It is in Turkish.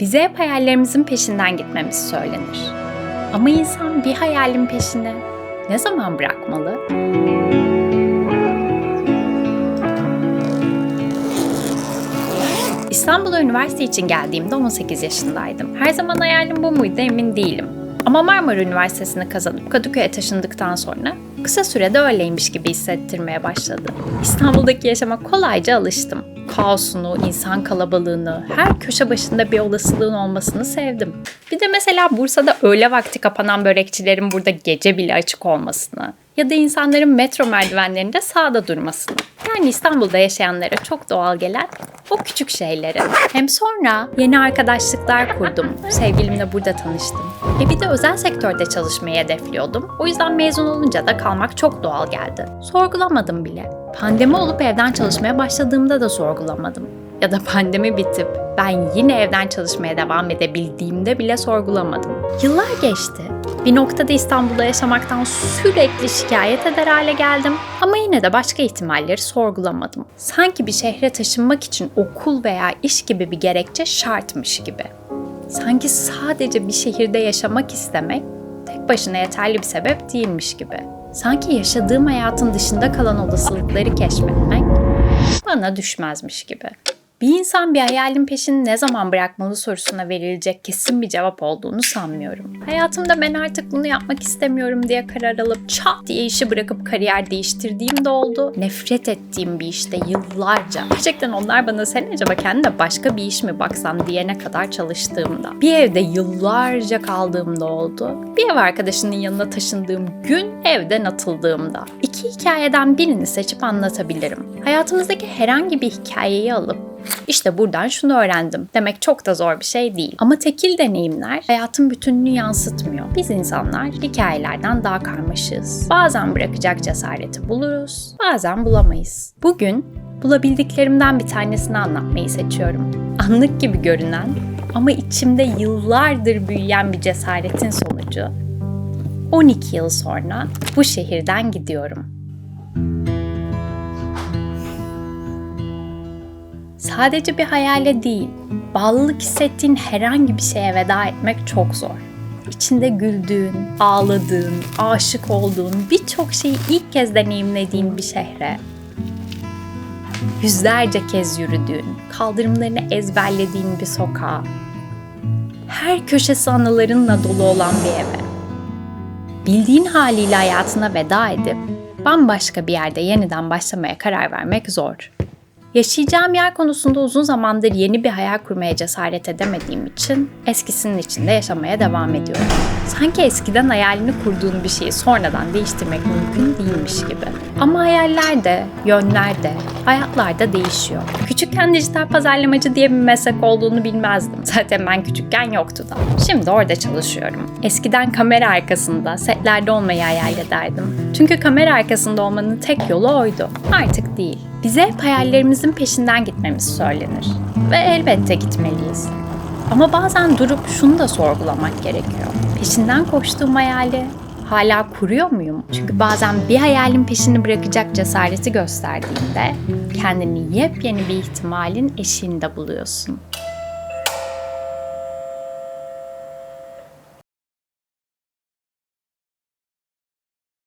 Bize hep hayallerimizin peşinden gitmemiz söylenir. Ama insan bir hayalin peşini ne zaman bırakmalı? İstanbul'a üniversite için geldiğimde 18 yaşındaydım. Her zaman hayalim bu muydu emin değilim. Ama Marmara Üniversitesi'ni kazanıp Kadıköy'e taşındıktan sonra kısa sürede öyleymiş gibi hissettirmeye başladı. İstanbul'daki yaşama kolayca alıştım. Kaosunu, insan kalabalığını, her köşe başında bir olasılığın olmasını sevdim. Bir de mesela Bursa'da öğle vakti kapanan börekçilerin burada gece bile açık olmasını ya da insanların metro merdivenlerinde sağda durmasını. Yani İstanbul'da yaşayanlara çok doğal gelen o küçük şeyleri. Hem sonra yeni arkadaşlıklar kurdum. Sevgilimle burada tanıştım. E bir de özel sektörde çalışmayı hedefliyordum. O yüzden mezun olunca da kalmak çok doğal geldi. Sorgulamadım bile. Pandemi olup evden çalışmaya başladığımda da sorgulamadım. Ya da pandemi bitip ben yine evden çalışmaya devam edebildiğimde bile sorgulamadım. Yıllar geçti. Bir noktada İstanbul'da yaşamaktan sürekli şikayet eder hale geldim. Ama yine de başka ihtimalleri sorgulamadım. Sanki bir şehre taşınmak için okul veya iş gibi bir gerekçe şartmış gibi. Sanki sadece bir şehirde yaşamak istemek tek başına yeterli bir sebep değilmiş gibi. Sanki yaşadığım hayatın dışında kalan olasılıkları keşfetmek bana düşmezmiş gibi. Bir insan bir hayalin peşini ne zaman bırakmalı sorusuna verilecek kesin bir cevap olduğunu sanmıyorum. Hayatımda ben artık bunu yapmak istemiyorum diye karar alıp çat diye işi bırakıp kariyer değiştirdiğim de oldu. Nefret ettiğim bir işte yıllarca. Gerçekten onlar bana sen acaba kendine başka bir iş mi baksan diyene kadar çalıştığımda. Bir evde yıllarca kaldığımda oldu. Bir ev arkadaşının yanına taşındığım gün evden atıldığımda. İki hikayeden birini seçip anlatabilirim. Hayatımızdaki herhangi bir hikayeyi alıp işte buradan şunu öğrendim. Demek çok da zor bir şey değil. Ama tekil deneyimler hayatın bütününü yansıtmıyor. Biz insanlar hikayelerden daha karmaşığız. Bazen bırakacak cesareti buluruz, bazen bulamayız. Bugün bulabildiklerimden bir tanesini anlatmayı seçiyorum. Anlık gibi görünen ama içimde yıllardır büyüyen bir cesaretin sonucu 12 yıl sonra bu şehirden gidiyorum. Sadece bir hayale değil, bağlılık hissettiğin herhangi bir şeye veda etmek çok zor. İçinde güldüğün, ağladığın, aşık olduğun, birçok şeyi ilk kez deneyimlediğin bir şehre. Yüzlerce kez yürüdüğün, kaldırımlarını ezberlediğin bir sokağa. Her köşesi anılarınla dolu olan bir eve. Bildiğin haliyle hayatına veda edip bambaşka bir yerde yeniden başlamaya karar vermek zor. Yaşayacağım yer konusunda uzun zamandır yeni bir hayal kurmaya cesaret edemediğim için eskisinin içinde yaşamaya devam ediyorum. Sanki eskiden hayalini kurduğun bir şeyi sonradan değiştirmek mümkün değilmiş gibi. Ama hayaller de, yönler de, hayatlar da değişiyor. Küçükken dijital pazarlamacı diye bir meslek olduğunu bilmezdim. Zaten ben küçükken yoktu da. Şimdi orada çalışıyorum. Eskiden kamera arkasında, setlerde olmayı hayal ederdim. Çünkü kamera arkasında olmanın tek yolu oydu. Artık değil. Bize hayallerimizin peşinden gitmemiz söylenir. Ve elbette gitmeliyiz. Ama bazen durup şunu da sorgulamak gerekiyor. Peşinden koştuğum hayali hala kuruyor muyum? Çünkü bazen bir hayalin peşini bırakacak cesareti gösterdiğinde kendini yepyeni bir ihtimalin eşiğinde buluyorsun.